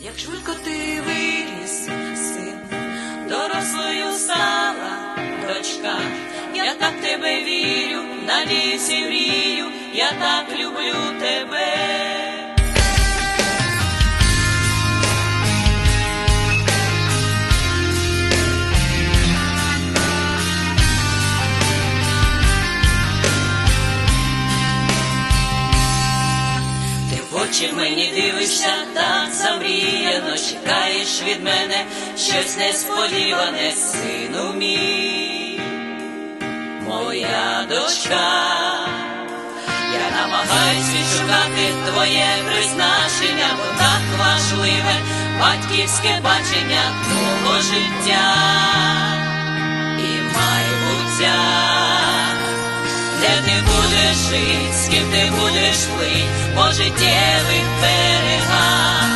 як швидко ти виріс, син, дорослою стала дочка, я так тебе вірю, на лісі мрію, я так люблю тебе. Очі мені дивишся, так замріяно, чекаєш від мене щось несподіване, сину мій, моя дочка. Я намагаюсь відшукати твоє призначення, бо так важливе батьківське бачення твого життя будеш з ким ти будеш плить по життєвих берегах.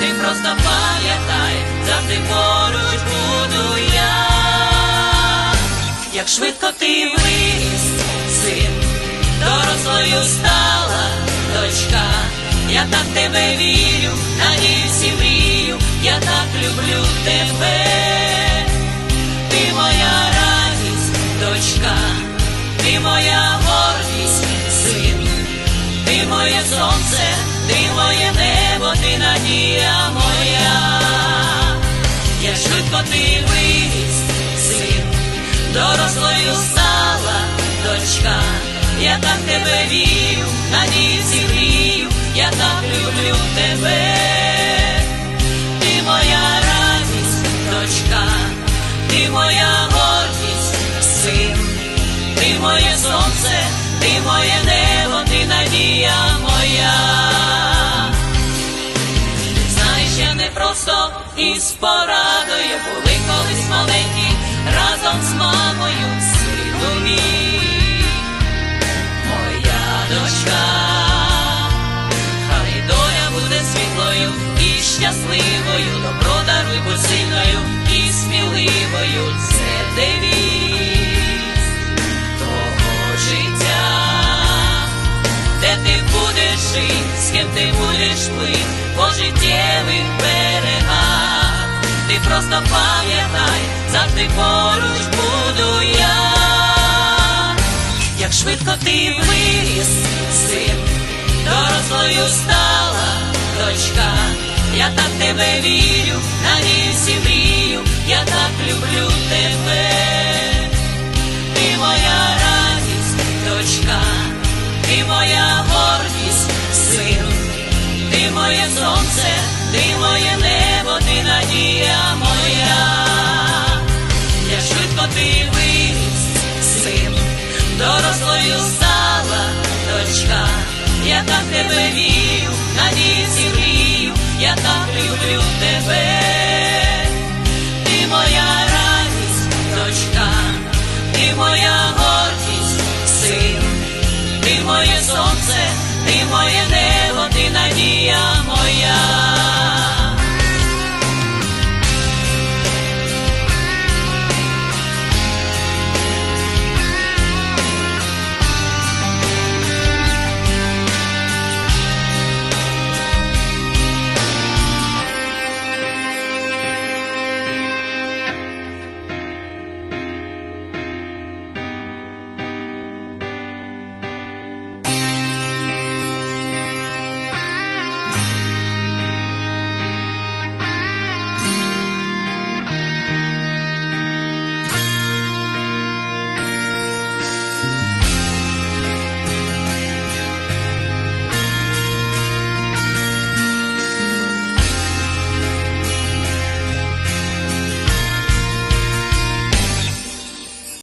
Ти просто пам'ятай, завжди поруч буду я. Як швидко ти виріс, син, дорослою стала дочка. Я так тебе вірю, надіюсь і мрію, я так люблю тебе. Моє небо, ти надія моя. Я швидко ти виріс, син, дорослою стала дочка. Я так тебе вірю, надію зігрію, я так люблю тебе. Із порадою були колись маленькі разом з мамою, сину мій, моя дочка. Хай доля буде світлою і щасливою, добро даруй будь і сміливою. Це девіз того життя, де ти будеш жить, з ким ти будеш плить по життєвих берегах. Просто пам'ятай, завжди поруч буду я як швидко ти виріс, син, дорослою стала дочка. Я так тебе вірю, надіюсь і мрію, я так люблю тебе. Ти моя радість, дочка, ти моя гордість, син, ти моє сонце, ти моє небо, ти надія дорослою стала дочка, я так тебе вію, надіюсь і мрію, я так люблю тебе, ти моя радість, дочка, ти моя гордість, син, ти моє сонце, ти моє небо, ти надія моя.